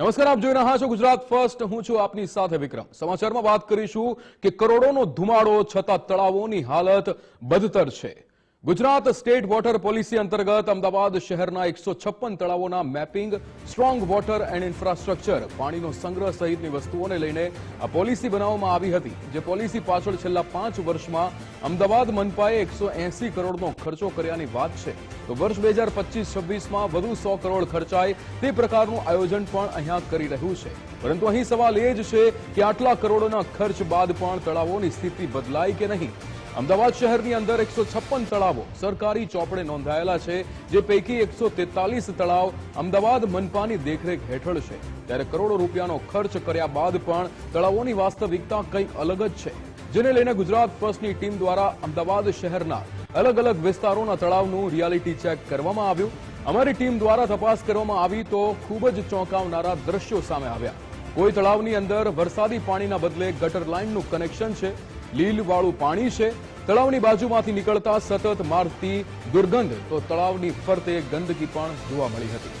નમસ્કાર, આપ જોઈ રહ્યા છો ગુજરાત ફર્સ્ટ. હું છું આપની સાથે વિક્રમ. સમાચારમાં વાત કરીશું કે કરોડોનો ધુમાડો છતાં તળાવોની હાલત બદતર છે. ગુજરાત સ્ટેટ વોટર પોલિસી અંતર્ગત અમદાવાદ શહેરના એકસો છપ્પન તળાવોના mapping, strong water and infrastructure, પાણીનો સંગ્રહ સહિતની વસ્તુઓને લઈને આ પોલિસી બનાવવામાં આવી હતી, જે પોલિસી પાછળ છેલ્લા પાંચ વર્ષમાં અમદાવાદ મનપાએ એકસો એસી કરોડનો ખર્ચો કર્યાની વાત છે. તો વર્ષ બે હજાર પચીસ છવ્વીસમાં વધુ સો કરોડ ખર્ચાય તે પ્રકારનું આયોજન પણ અહીંયા કરી રહ્યું છે. પરંતુ અહીં સવાલ એ જ છે કે આટલા કરોડોના ખર્ચ બાદ પણ તળાવોની સ્થિતિ બદલાય કે નહીં? અમદાવાદ શહેરની અંદર એકસો છપ્પન તળાવો સરકારી ચોપડે નોંધાયેલા છે, જે પૈકી એકસો તેતાલીસ તળાવ અમદાવાદ મનપાની દેખરેખ હેઠળ છે. ત્યારે કરોડો રૂપિયાનો ખર્ચ કર્યા બાદ પણ તળાવોની વાસ્તવિકતા કંઈક અલગ જ છે. જેને લઈને ગુજરાત ફર્સ્ટની ટીમ દ્વારા અમદાવાદ શહેરના અલગ અલગ વિસ્તારોના તળાવનું રિયાલિટી ચેક કરવામાં આવ્યું. અમારી ટીમ દ્વારા તપાસ કરવામાં આવી તો ખૂબ જ ચોંકાવનારા દ્રશ્યો સામે આવ્યા. કોઈ તળાવની અંદર વરસાદી પાણીના બદલે ગટર લાઇનનું કનેક્શન છે. લીલવાળું પાણી છે. તળાવની બાજુમાંથી નીકળતા સતત મારતી દુર્ગંધ. તો તળાવની ફરતે ગંદકી પણ જોવા મળી હતી.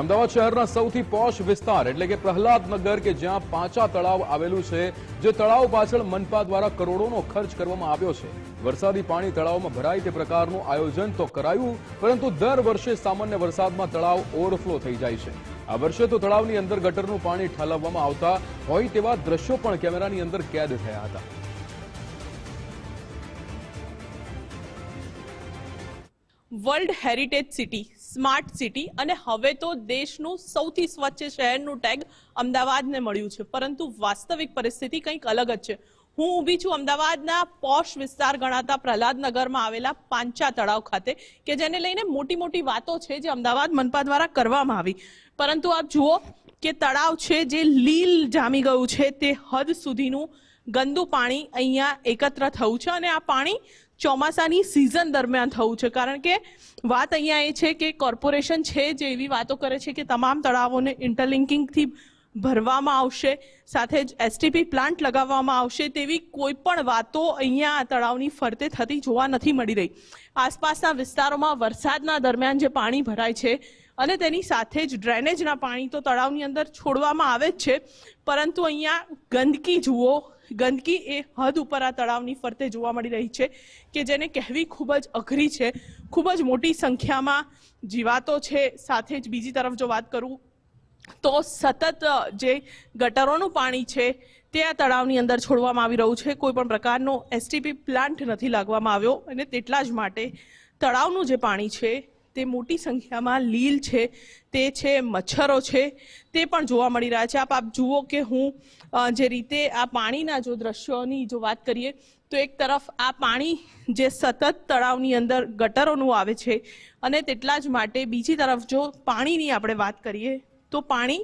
અમદાવાદ શહેરના સૌથી પોશ વિસ્તાર એટલે કે પ્રહલાદનગર કે જ્યાં પાંચા તળાવ આવેલું છે, જે તળાવ પાછળ મનપા દ્વારા કરોડોનો ખર્ચ કરવામાં આવ્યો છે. વરસાદી પાણી તળાવમાં ભરાય તે પ્રકારનું આયોજન તો કરાયું, પરંતુ દર વર્ષે સામાન્ય વરસાદમાં તળાવ ઓવરફ્લો થઈ જાય છે. આ વર્ષે તો તળાવની અંદર ગટરનું પાણી ઠાલવવામાં આવતા હોય તેવા દ્રશ્યો પણ કેમેરાની અંદર કેદ થયા હતા. World heritage city, smart city અને હવે તો દેશનું સૌથી સ્વચ્છ શહેરનું ટેગ અમદાવાદને મળ્યું છે. પરંતુ વાસ્તવિક પરિસ્થિતિ કંઈક અલગ જ છે. હું ઊભી છું અમદાવાદના પોશ વિસ્તાર ગણાતા પ્રહલાદનગરમાં આવેલા પાંચા તળાવ ખાતે, કે જેને લઈને મોટી મોટી વાતો છે જે અમદાવાદ મનપા દ્વારા કરવામાં આવી. પરંતુ આપ જુઓ કે તળાવ છે જે લીલ જામી ગયું છે, તે હદ સુધીનું ગંદુ પાણી અહીંયા એકત્ર થયું છે અને આ પાણી ચોમાસાની સિઝન દરમિયાન થયું છે. કારણ કે વાત અહીંયા એ છે કે કોર્પોરેશન છે જે એવી વાતો કરે છે કે તમામ તળાવોને ઇન્ટરલિંકિંગથી ભરવામાં આવશે, સાથે જ એસટીપી પ્લાન્ટ લગાવવામાં આવશે તેવી કોઈ પણ વાતો અહીંયા આ તળાવની ફરતે થતી જોવા નથી મળી રહી. આસપાસના વિસ્તારોમાં વરસાદના દરમિયાન જે પાણી ભરાય છે અને તેની સાથે જ ડ્રેનેજના પાણી તો તળાવની અંદર છોડવામાં આવે જ છે, પરંતુ અહીંયા ગંદકી જુઓ, ગંદકી એ હદ ઉપર આ તળાવની ફરતે જોવા મળી રહી છે કે જેને કહેવી ખૂબ જ અઘરી છે. ખૂબ જ મોટી સંખ્યામાં જીવાતો છે. સાથે જ બીજી તરફ જો વાત કરું તો સતત જે ગટરોનું પાણી છે, તે આ તળાવની અંદર છોડવામાં આવી રહ્યું છે. કોઈ પણ પ્રકારનો એસટીપી પ્લાન્ટ નથી લાગવામાં આવ્યો અને તેટલા જ માટે તળાવનું જે પાણી છે, તે મોટી સંખ્યામાં લીલ છે, તે છે, મચ્છરો છે, તે પણ જોવા મળી રહ્યા છે. આપ આપ જુઓ કે હું જે રીતે આ પાણીના જો દ્રશ્યોની જો વાત કરીએ, તો એક તરફ આ પાણી જે સતત તળાવની અંદર ગટરોનું આવે છે અને તેટલા જ માટે બીજી તરફ જો પાણીની આપણે વાત કરીએ તો પાણી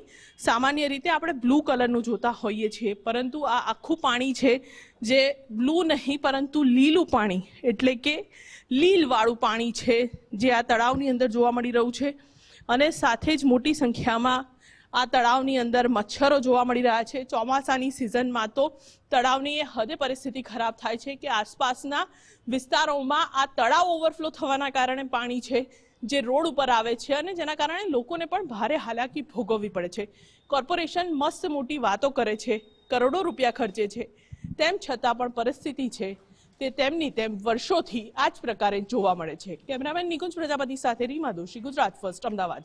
સામાન્ય રીતે આપણે બ્લુ કલરનું જોતા હોઈએ છીએ, પરંતુ આ આખું પાણી છે જે બ્લુ નહીં, પરંતુ લીલું પાણી, એટલે કે લીલવાળું પાણી છે જે આ તળાવની અંદર જોવા મળી રહ્યું છે. અને સાથે જ મોટી સંખ્યામાં આ તળાવની અંદર મચ્છરો જોવા મળી રહ્યા છે. ચોમાસાની સિઝનમાં તો તળાવની એ હદે પરિસ્થિતિ ખરાબ થાય છે કે આસપાસના વિસ્તારોમાં આ તળાવ ઓવરફ્લો થવાના કારણે પાણી છે. જે રોડ ઉપર આવે છે અને જેના કારણે લોકોને પણ ભારે હાલાકી ભોગવવી પડે છે. કોર્પોરેશન મસ્ત મોટી વાતો કરે છે, કરોડો રૂપિયા ખર્ચે છે. તેમ છતાં પણ પરિસ્થિતિ છે તે તેમની તેમ વર્ષોથી આ જ પ્રકારે જોવા મળે છે. કેમેરામેન નિકુંજ પ્રજાપતિ સાથે રીમા દોશી, ગુજરાત ફર્સ્ટ, અમદાવાદ.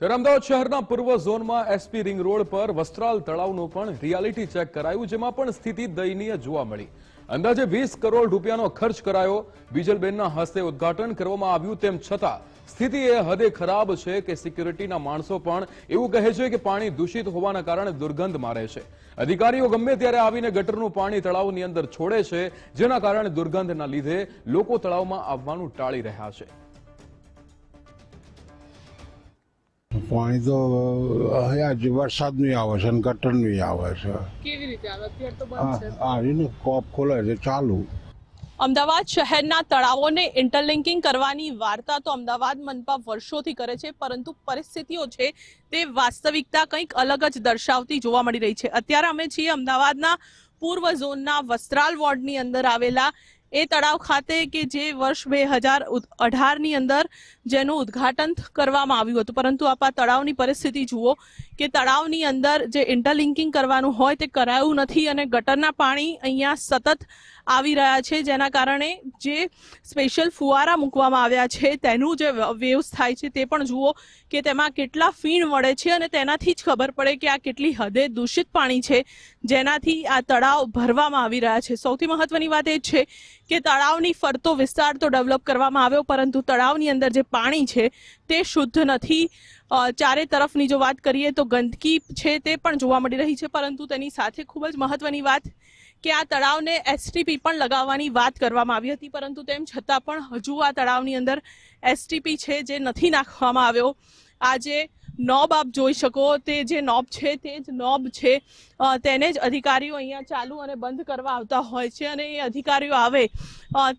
ત્યારે અમદાવાદ શહેરના પૂર્વ ઝોનમાં એસપી રિંગ રોડ પર વસ્ત્રાલ તળાવનું પણ રિયાલિટી ચેક કરાયું, જેમાં પણ સ્થિતિ દયનીય જોવા મળી. અંદાજે વીસ કરોડ રૂપિયાનો ખર્ચ કરાયો. બીજલબેનના હસ્તે ઉદ્ઘાટન કરવામાં આવ્યું તેમ છતાં સ્થિતિ એ હદે ખરાબ છે કે સિક્યુરિટીના માણસો પણ એવું કહે છે કે પાણી દૂષિત હોવાના કારણે દુર્ગંધ મારે છે. અધિકારીઓ ગમે ત્યારે આવીને ગટરનું પાણી તળાવની અંદર છોડે છે, જેના કારણે દુર્ગંધના લીધે લોકો તળાવમાં આવવાનું ટાળી રહ્યા છે. પાણી તો હયા જ વરસાદનું આવે છે અને ગટરનું આવે છે. કેવી રીતે આવે? અત્યારે તો આ આ ને કોપ ખોલે છે ચાલુ. અમદાવાદ શહેરના તળાવોને ઇન્ટરલિંકિંગ કરવાની વાર્તા તો અમદાવાદ મનપા વર્ષોથી કરે છે પરંતુ પરિસ્થિતિઓ છે તે વાસ્તવિકતા કંઈક અલગ જ દર્શાવતી જોવા મળી રહી છે. અત્યારે અમે છીએ અમદાવાદના પૂર્વ ઝોનના વસ્ત્રાલ વોર્ડની અંદર આવેલા એ તળાવ ખાતે કે જે વર્ષ બે હજાર અઢારની અંદર જેનું ઉદ્ઘાટન કરવામાં આવ્યું હતું. પરંતુ આપ આ તળાવની પરિસ્થિતિ જુઓ કે તળાવની અંદર જે ઇન્ટરલિંકિંગ કરવાનું હોય તે કરાયું નથી અને ગટરના પાણી અહીંયા સતત આવી રહ્યા છે, જેના કારણે જે સ્પેશિયલ ફુવારા મૂકવામાં આવ્યા છે, તેનું જે વેવ્સ થાય છે તે પણ જુઓ કે તેમાં કેટલા ફીણ વળે છે અને તેનાથી જ ખબર પડે કે આ કેટલી હદે દૂષિત પાણી છે, જેનાથી આ તળાવ ભરવામાં આવી રહ્યા છે. સૌથી મહત્વની વાત એ છે કે તળાવની ફરતો વિસ્તાર તો ડેવલપ કરવામાં આવ્યો, પરંતુ તળાવની અંદર જે પાણી છે તે શુદ્ધ નથી. ચારે તરફની જો વાત કરીએ તો ગંદકી છે તે પણ જોવા મળી રહી છે, પરંતુ તેની સાથે ખૂબ જ મહત્વની વાત કે આ તળાવને એસટીપી પણ લગાવવાની વાત કરવામાં આવી હતી, પરંતુ તેમ છતાં પણ હજુ આ તળાવની અંદર એસટીપી છે જે નથી નાખવામાં આવ્યો. આજે નોબ આપ જોઈ શકો, તે જે નોબ છે તે જ નોબ છે. તેને જ અધિકારીઓ અહીંયા ચાલુ અને બંધ કરવા આવતા હોય છે અને એ અધિકારીઓ આવે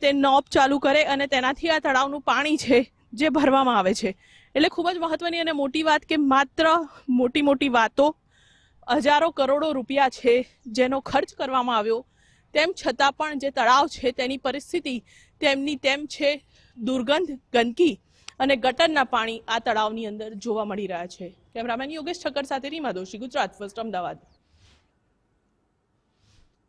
તે નોબ ચાલુ કરે અને તેનાથી આ તળાવનું પાણી છે જે ભરવામાં આવે છે. એટલે ખૂબ જ મહત્વની અને મોટી વાત કે માત્ર મોટી મોટી વાતો હજારો કરોડો રૂપિયા છે જેનો ખર્ચ કરવામાં આવ્યો. તેમ છતાં પણ જે તળાવ છે તેની પરિસ્થિતિ તેમની તેમ છે દુર્ગંધ, ગંદકી અને ગટરના પાણી આ તળાવની અંદર જોવા મળી રહ્યા છે. કેમેરામેન યોગેશ ઠક્કર સાથે રીમા દોશી, ગુજરાત ફર્સ્ટ, અમદાવાદ.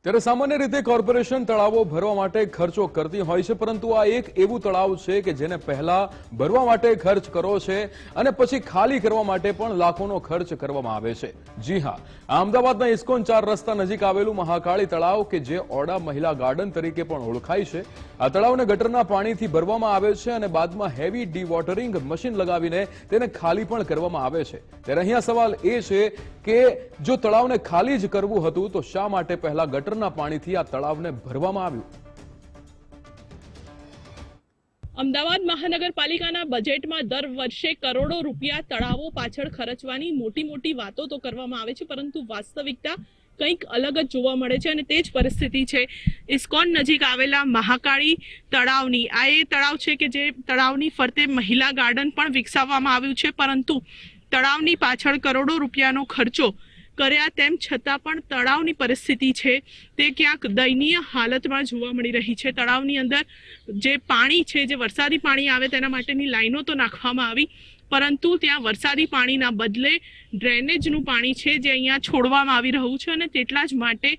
ત્યારે સામાન્ય રીતે કોર્પોરેશન તળાવો ભરવા માટે ખર્ચો કરતી હોય છે, પરંતુ આ એક એવું તળાવ છે કે જેને પહેલા ભરવા માટે ખર્ચ કરો છે અને પછી ખાલી કરવા માટે પણ લાખોનો ખર્ચ કરવામાં આવે છે. જી હા અમદાવાદના ઇસ્કોન ચાર રસ્તા નજીક આવેલું મહાકાળી તળાવ કે જે ઓડા મહિલા ગાર્ડન તરીકે પણ ઓળખાય છે. આ તળાવને ગટરના પાણીથી ભરવામાં આવે છે અને બાદમાં હેવી ડી વોટરિંગ મશીન લગાવીને તેને ખાલી પણ કરવામાં આવે છે. ત્યારે અહીંયા સવાલ એ છે કે જો તળાવને ખાલી જ કરવું હતું તો શા માટે પહેલા ગટરના પાણીથી આ તળાવને ભરવામાં આવ્યું. અમદાવાદ મહાનગરપાલિકાના બજેટમાં દર વર્ષે કરોડો રૂપિયા તળાવો પાછળ ખર્ચવાની મોટી મોટી વાતો તો કરવામાં આવે છે, પરંતુ વાસ્તવિકતા કંઈક અલગ જ જોવા મળે છે અને તે જ પરિસ્થિતિ છે. ઇસ્કોન નજીક આવેલા મહાકાળી તળાવની. આ એ તળાવ છે કે જે તળાવની ફરતે મહિલા ગાર્ડન પણ વિકસાવવામાં આવ્યું છે, પરંતુ તળાવની પાછળ કરોડો રૂપિયાનો ખર્ચો કર્યા તેમ છતાં પણ તળાવની પરિસ્થિતિ છે. તે ક્યાંક દયનીય હાલતમાં જોવા મળી રહી છે. તળાવની અંદર જે પાણી છે, જે વરસાદી પાણી આવે તેના માટેની લાઈનો તો નાખવામાં આવી, પરંતુ ત્યાં વરસાદી પાણીના બદલે ડ્રેનેજનું પાણી છે જે અહીંયા છોડવામાં આવી રહ્યું છે અને તેટલા જ માટે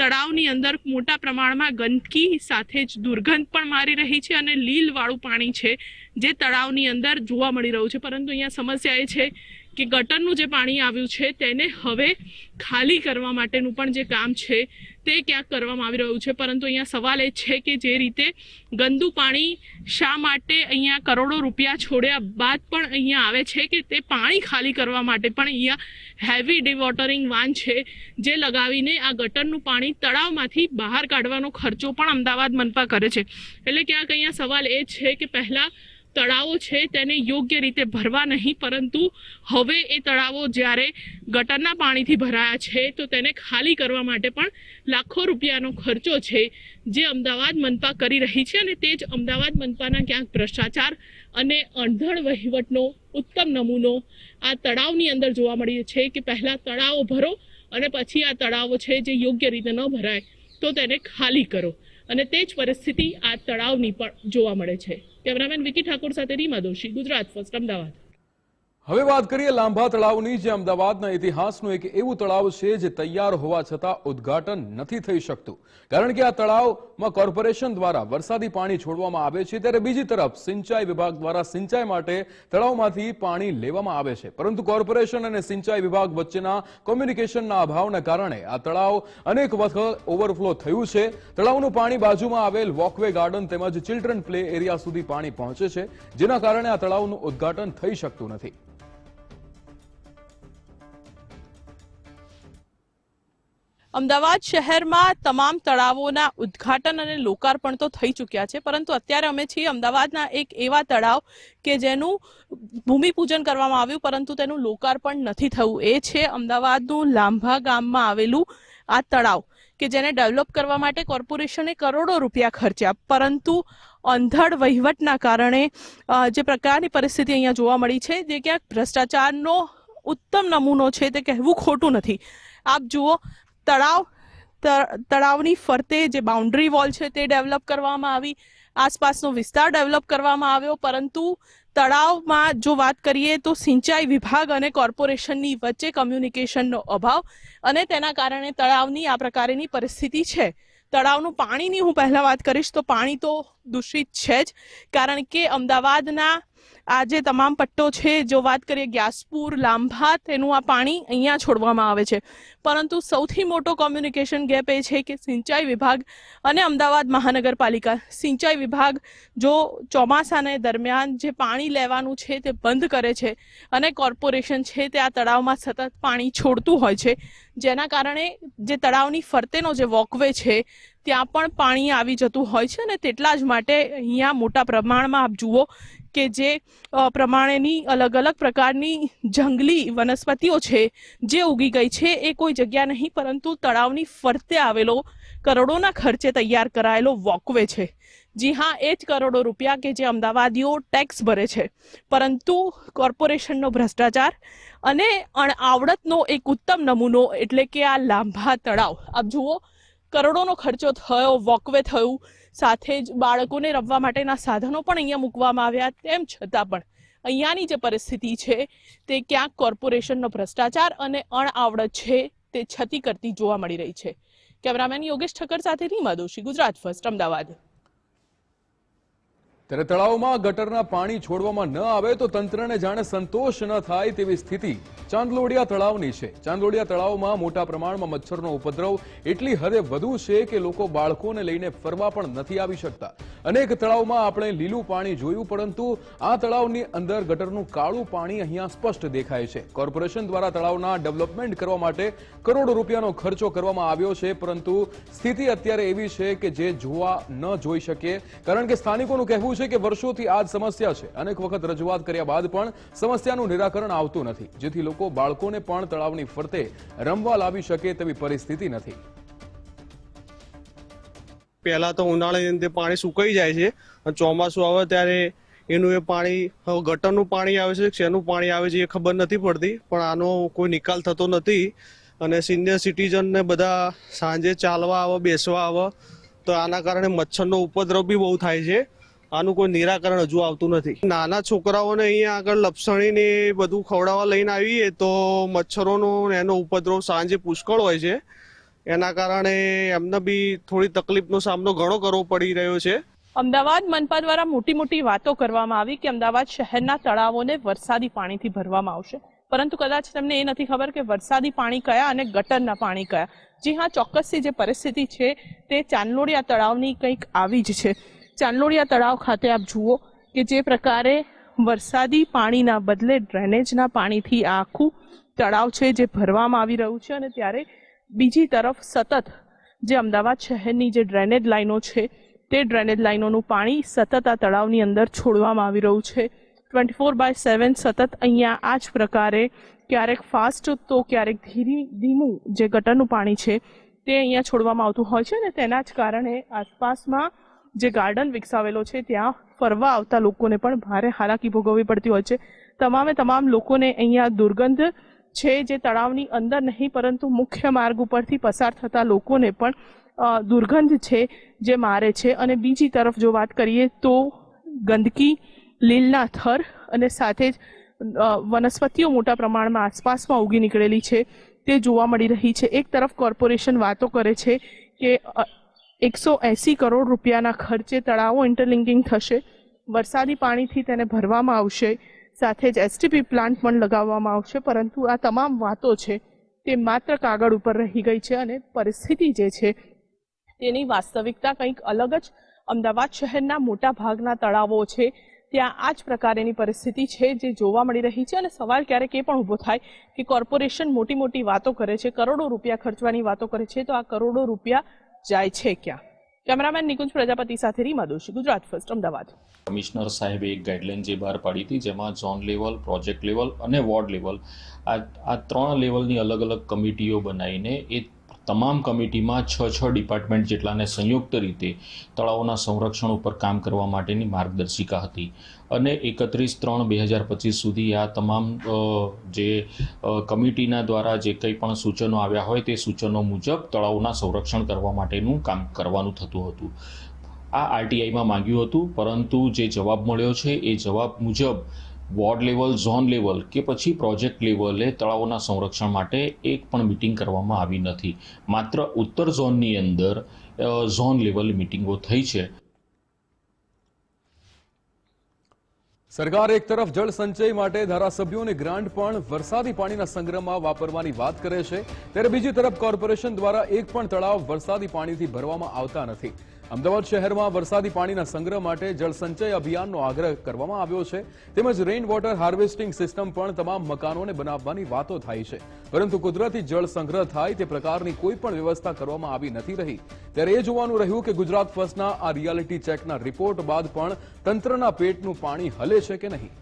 તળાવની અંદર મોટા પ્રમાણમાં ગંદકી સાથે જ દુર્ગંધ પણ મારી રહી છે અને લીલવાળું પાણી છે જે તળાવની અંદર જોવા મળી રહ્યું છે. પરંતુ અહીંયા સમસ્યા એ છે કે ગટરનું જે પાણી આવ્યું છે તેને હવે ખાલી કરવા માટેનું પણ જે કામ છે તે ક્યાંક કરવામાં આવી રહ્યું છે. પરંતુ અહીંયા સવાલ એ છે કે જે રીતે ગંદુ પાણી શા માટે અહીંયા કરોડો રૂપિયા છોડ્યા બાદ પણ અહીંયા આવે છે કે તે પાણી ખાલી કરવા માટે પણ અહીંયા હેવી ડિવોટરિંગ વાન છે જે લગાવીને આ ગટરનું પાણી તળાવમાંથી બહાર કાઢવાનો ખર્ચો પણ અમદાવાદ મનપા કરે છે. એટલે ક્યાંક અહીંયા સવાલ એ છે કે પહેલાં તળાવો છે તેને યોગ્ય રીતે ભરવા નહીં, પરંતુ હવે એ તળાવો જ્યારે ગટરના પાણીથી ભરાયા છે, તો તેને ખાલી કરવા માટે પણ લાખો રૂપિયાનો ખર્ચો છે, જે અમદાવાદ મનપા કરી રહી છે અને તે જ અમદાવાદ મનપાના ક્યાંક ભ્રષ્ટાચાર અને અણધડ વહીવટનો ઉત્તમ નમૂનો આ તળાવની અંદર જોવા મળી છે કે પહેલાં તળાવો ભરો અને પછી આ તળાવો છે જે યોગ્ય રીતે ન ભરાય, તો તેને ખાલી કરો. અને તે જ પરિસ્થિતિ આ તળાવની પણ જોવા મળે છે. કેમેરામેન વિકી ઠાકોર સાથે રીમા દોશી ગુજરાત ફર્સ્ટ અમદાવાદ. હવે વાત કરીએ લાંભા તળાવની, જે અમદાવાદના ઇતિહાસનું એક એવું તળાવ છે જે તૈયાર હોવા છતાં ઉદ્ઘાટન નથી થઈ શકતું. કારણ કે આ તળાવમાં કોર્પોરેશન દ્વારા વરસાદી પાણી છોડવામાં આવે છે, ત્યારે બીજી તરફ સિંચાઈ વિભાગ દ્વારા સિંચાઈ માટે તળાવમાંથી પાણી લેવામાં આવે છે. પરંતુ કોર્પોરેશન અને સિંચાઈ વિભાગ વચ્ચેના કોમ્યુનિકેશનના અભાવના કારણે આ તળાવ અનેક વખત ઓવરફ્લો થયું છે. તળાવનું પાણી બાજુમાં આવેલ વોકવે ગાર્ડન તેમજ ચિલ્ડ્રન પ્લે એરિયા સુધી પાણી પહોંચે છે, જેના કારણે આ તળાવનું ઉદ્ઘાટન થઈ શકતું નથી. અમદાવાદ શહેરમાં તમામ તળાવોના ઉદ્ઘાટન અને લોકાર્પણ તો થઈ ચૂક્યા છે, પરંતુ અત્યારે અમે છીએ અમદાવાદના એક એવા તળાવ કે જેનું ભૂમિપૂજન કરવામાં આવ્યું, પરંતુ તેનું લોકાર્પણ નથી થયું. એ છે અમદાવાદનું લાંભા ગામમાં આવેલું આ તળાવ કે જેને ડેવલપ કરવા માટે કોર્પોરેશને કરોડો રૂપિયા ખર્ચ્યા. પરંતુ અંધડ વહીવટના કારણે જે પ્રકારની પરિસ્થિતિ અહીંયા જોવા મળી છે, જે ક્યાંક ભ્રષ્ટાચારનો ઉત્તમ નમૂનો છે, તે કહેવું ખોટું નથી. આપ જુઓ તળાવ તળાવની ફરતે જે બાઉન્ડ્રી વોલ છે તે ડેવલપ કરવામાં આવી. આસપાસનો વિસ્તાર ડેવલપ કરવામાં આવ્યો, પરંતુ તળાવમાં જો વાત કરીએ તો સિંચાઈ વિભાગ અને કોર્પોરેશનની વચ્ચે કમ્યુનિકેશનનો અભાવ અને તેના કારણે તળાવની આ પ્રકારની પરિસ્થિતિ છે. તળાવનું પાણીની હું પહેલાં વાત કરીશ તો પાણી તો દૂષિત છે જ, કારણ કે અમદાવાદના આ જે તમામ પટ્ટો છે, જો વાત કરીએ ગ્યાસપુર, લાંભા, તેનું આ પાણી અહીંયા છોડવામાં આવે છે. પરંતુ સૌથી મોટો કોમ્યુનિકેશન ગેપ એ છે કે સિંચાઈ વિભાગ અને અમદાવાદ મહાનગરપાલિકા. સિંચાઈ વિભાગ જો ચોમાસાને દરમિયાન જે પાણી લેવાનું છે તે બંધ કરે છે અને કોર્પોરેશન છે તે આ તળાવમાં સતત પાણી છોડતું હોય છે, જેના કારણે જે તળાવની ફરતેનો જે વોકવે છે, ત્યાં પણ પાણી આવી જતું હોય છે અને તેટલા જ માટે અહીંયા મોટા પ્રમાણમાં આપ જુઓ કે જે પ્રમાણેની અલગ અલગ પ્રકારની જંગલી વનસ્પતિઓ છે, જે ઉગી ગઈ છે, એ કોઈ જગ્યા નહીં, પરંતુ તળાવની ફરતે આવેલો કરોડોના ખર્ચે તૈયાર કરાયેલો વોકવે છે. જી હા, એ જ કરોડો રૂપિયા કે જે અમદાવાદીઓ ટેક્સ ભરે છે. પરંતુ કોર્પોરેશનનો ભ્રષ્ટાચાર અને અણઆવડતનો એક ઉત્તમ નમૂનો એટલે કે આ લાંભા તળાવ. આપ જુઓ, કરોડોનો ખર્ચો થયો વોકવે થયું સાથે જ બાળકોને રમવા માટેના સાધનો પણ અહીંયા મૂકવામાં આવ્યા, તેમ છતાં પણ અહીંયાની જે પરિસ્થિતિ છે, તે ક્યાંક કોર્પોરેશનનો ભ્રષ્ટાચાર અને અણઆવડત છે, તે છતી કરતી જોવા મળી રહી છે. કેમેરામેન યોગેશ ઠક્કર સાથે રીમા દોશી, ગુજરાત ફર્સ્ટ, અમદાવાદ. ત્યારે તળાવમાં ગટરના પાણી છોડવામાં ન આવે તો તંત્રને જાણે સંતોષ ન થાય તેવી સ્થિતિ. ચાંદલોડિયા તળાવની છે. ચાંદલોડિયા તળાવમાં મોટા પ્રમાણમાં મચ્છરનો ઉપદ્રવ એટલી હદે વધુ છે કે લોકો બાળકોને લઈને ફરવા પણ નથી આવી શકતા. અનેક તળાવમાં આપણે લીલું પાણી જોયું, પરંતુ આ તળાવની અંદર ગટરનું કાળું પાણી અહીંયા સ્પષ્ટ દેખાય છે. કોર્પોરેશન દ્વારા તળાવના ડેવલપમેન્ટ કરવા માટે કરોડો રૂપિયાનો ખર્ચો કરવામાં આવ્યો છે, પરંતુ સ્થિતિ અત્યારે એવી છે કે જે જોવા ન જોઈ શકીએ કારણ કે સ્થાનિકોનું કહેવું છે કે વર્ષોથી આ જ સમસ્યા છે. અનેક વખત રજૂઆત કર્યા બાદ પણ સમસ્યાનું નિરાકરણ આવતું નથી. જેથી લોકો બાળકોને પણ તળાવની ફરતે રમવા લાવી શકે તેવી પરિસ્થિતિ નથી. પહેલા તો ઉનાળાની અંદર પાણી સુકાઈ જાય છે. ચોમાસું આવે ત્યારે એનું એ પાણી ગટરનું પાણી આવે છે, શેનું પાણી આવે છે એ ખબર નથી પડતી. પણ આનો કોઈ નિકાલ થતો નથી. અને સિનિયર સિટીઝનને બધા સાંજે ચાલવા આવે, બેસવા આવે, તો આના કારણે મચ્છરનો ઉપદ્રવ બી બહુ થાય છે. આનું કોઈ નિરાકરણ હજુ આવતું નથી. નાના છોકરાઓને અહીંયા આગળ લપસણી ને બધું ખવડાવવા લઈને આવીએ તો મચ્છરોનો એનો ઉપદ્રવ સાંજે પુષ્કળ હોય છે. એના કારણે એમને બી થોડી તકલીફનો સામનો ઘણો કરવો પડી રહ્યો છે. અમદાવાદ મનપા દ્વારા મોટી મોટી વાતો કરવામાં આવી કે અમદાવાદ શહેરના તળાવોને વરસાદી પાણીથી ભરવામાં આવશે. પરંતુ કદાચ તમને એ નથી ખબર કે વરસાદી પાણી કયા અને ગટરના પાણી કયા. જી હા, ચોક્કસથી જે પરિસ્થિતિ છે તે ચાંદલોડિયા તળાવની કંઈક આવી જ છે. ચાંદલોડિયા તળાવ ખાતે આપ જુઓ કે જે પ્રકારે વરસાદી પાણીના બદલે ડ્રેનેજના પાણીથી આખું તળાવ છે જે ભરવામાં આવી રહ્યું છે અને ત્યારે બીજી તરફ સતત જે અમદાવાદ શહેરની જે ડ્રેનેજ લાઈનો છે તે ડ્રેનેજ લાઈનોનું પાણી સતત આ તળાવની અંદર છોડવામાં આવી રહ્યું છે. ટ્વેન્ટી ફોર બાય સેવન સતત અહીંયા આ જ પ્રકારે ક્યારેક ફાસ્ટ તો ક્યારેક ધીરી ધીમું જે ગટરનું પાણી છે તે અહીંયા છોડવામાં આવતું હોય છે અને તેના જ કારણે આસપાસમાં જે ગાર્ડન વિકસાવેલો છે, ત્યાં ફરવા આવતા લોકોને પણ ભારે હાલાકી ભોગવવી પડતી હોય છે. તમામે તમામ લોકોને અહીંયા દુર્ગંધ છે જે તળાવની અંદર નહીં, પરંતુ મુખ્ય માર્ગ ઉપરથી પસાર થતા લોકોને પણ દુર્ગંધ છે જે મારે છે. અને બીજી તરફ જો વાત કરીએ તો ગંદકી, લીલના થર અને સાથે જ વનસ્પતિઓ મોટા પ્રમાણમાં આસપાસમાં ઉગી નીકળેલી છે. તે જોવા મળી રહી છે. એક તરફ કોર્પોરેશન વાતો કરે છે કે એકસો એંસી કરોડ રૂપિયાના ખર્ચે તળાવો ઇન્ટરલિંકિંગ થશે. વરસાદી પાણીથી તેને ભરવામાં આવશે. સાથે જ એસટીપી પ્લાન્ટ પણ લગાવવામાં આવશે. પરંતુ આ તમામ વાતો છે તે માત્ર કાગળ ઉપર રહી ગઈ છે અને પરિસ્થિતિ જે છે તેની વાસ્તવિકતા કંઈક અલગ જ અમદાવાદ શહેરના મોટા ભાગના તળાવો છે. ત્યાં આ જ પ્રકારેની પરિસ્થિતિ છે જે જોવા મળી રહી છે અને સવાલ ક્યારેક એ પણ ઊભો થાય કે કોર્પોરેશન મોટી મોટી વાતો કરે છે, કરોડો રૂપિયા ખર્ચવાની વાતો કરે છે. તો આ કરોડો રૂપિયા જાય છે ક્યાં? કેમેરામેન નિકુંજ પ્રજાપતિ સાથે રીમા દોશી, ગુજરાત ફર્સ્ટ, અમદાવાદ. કમિશનર સાહેબે એક ગાઈડલાઇન જે બહાર પાડી હતી, જેમાં ઝોન લેવલ, પ્રોજેક્ટ લેવલ અને વોર્ડ લેવલ આ આ ત્રણ લેવલની અલગ અલગ કમિટીઓ બનાવીને એ તમામ કમિટીમાં છ છ ડિપાર્ટમેન્ટ જેટલાને સંયુક્ત રીતે તળાવોના સંરક્ષણ ઉપર કામ કરવા માટેની માર્ગદર્શિકા હતી. અને એકત્રીસ ત્રણ બે હજાર પચીસ સુધી આ તમામ જે કમિટીના દ્વારા જે કંઈ પણ સૂચનો આવ્યા હોય તે સૂચનો મુજબ તળાવોના સંરક્ષણ કરવા માટેનું કામ કરવાનું થતું હતું. આ આરટીઆઈમાં માંગ્યું હતું, પરંતુ જે જવાબ મળ્યો છે એ જવાબ મુજબ વોર્ડ લેવલ, ઝોન લેવલ કે પછી પ્રોજેક્ટ લેવલે તળાવોના સંરક્ષણ માટે એક પણ મિટિંગ કરવામાં આવી નથી. માત્ર ઉત્તર ઝોનની અંદર ઝોન લેવલ મિટિંગો થઈ છે. સરકાર એક તરફ જળ સંચય માટે ધારાસભ્યોને ગ્રાન્ટ પણ વરસાદી પાણીના સંગ્રહમાં વાપરવાની વાત કરે છે, ત્યારે બીજી તરફ કોર્પોરેશન દ્વારા એક પણ તળાવ વરસાદી પાણીથી ભરવામાં આવતા નથી. અમદાવાદ શહેરમાં વરસાદી પાણીના સંગ્રહ માટે જળ સંચય અભિયાનનો આગ્રહ કરવામાં આવ્યો છે. તેમજ રેઇન વોટર હાર્વેસ્ટિંગ સિસ્ટમ પણ તમામ મકાનોને બનાવવાની વાતો થાય છે. પરંતુ કુદરતી જળ સંગ્રહ થાય તે પ્રકારની કોઈ પણ વ્યવસ્થા કરવામાં આવી નથી રહી. ત્યારે એ જોવાનું રહ્યું કે ગુજરાત ફર્સ્ટના આ રિયાલિટી ચેકના રિપોર્ટ બાદ પણ તંત્રના પેટનું પાણી હલે છે કે નહીં?